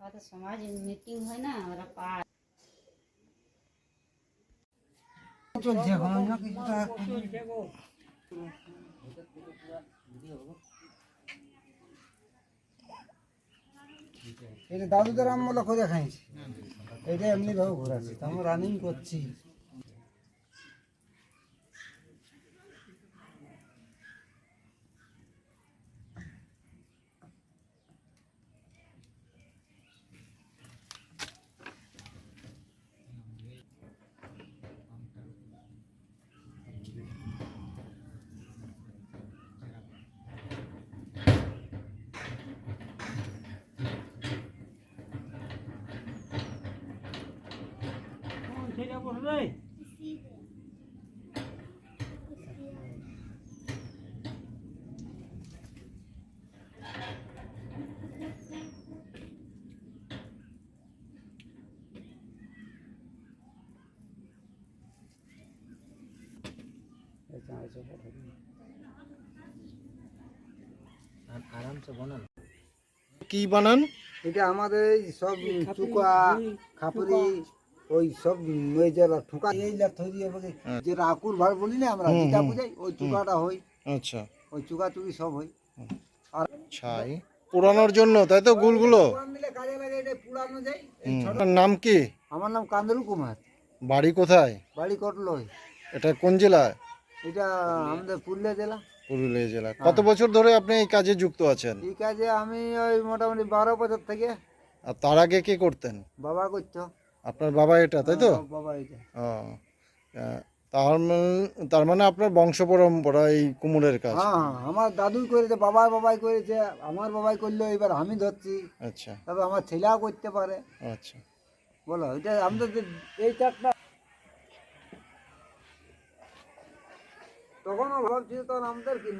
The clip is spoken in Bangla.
আমাদের সমাজ মিটিং হয় না ওরা পায়। চলছে এখন অন্য কিছুটা? এটা দাদুদের আমলে করে খাইছি এটা এমনি ভাবে ঘোরাচ্ছি তো আমি রানিং করছি। কি বানান? এটা আমাদের এই সব চুকা খাপড়ি ওই সব যে ঠোকা এই লা থরি হবে যে আকুর ভার বলি না আমরা যেটা বুঝাই ওই চুকাটা হই। আচ্ছা। ওই চুকা চুকি সব হই। ছাই। পোড়ানোর জন্য তাই তো গুলগুলো? কাজে লাগে এটা পুরানো যায় নাম কি? আমার নাম কান্দরু কুমার। বাড়ি কোথায়? বাড়ি কটলই। এটা কোন জেলায় এটা আমাদের পুরুলিয়া জেলা। পুরুলিয়া জেলা। কত বছর ধরে আপনি এই কাজে যুক্ত আছেন? এই কাজে আমি ওই মোটামুটি বারো বছর থেকে আর তার আগে কি করতেন? বাবা করতো। আপনার বাবা এটা তাই তো? বাবা এটা। ও, তার মানে- তার মানে আপনার বংশ পরম্পরা এই কুমোরের কাজ। হ্যাঁ হ্যাঁ আমার দাদুই করেছে বাবার বাবাই করেছে আমার বাবাই করল এবার আমি ধরছি। আচ্ছা। তবে আমার ছেলেও করতে পারে। আচ্ছা। বলো এটা আমাদের এই চারটা তখনও ভাবছি তখন আমাদের কি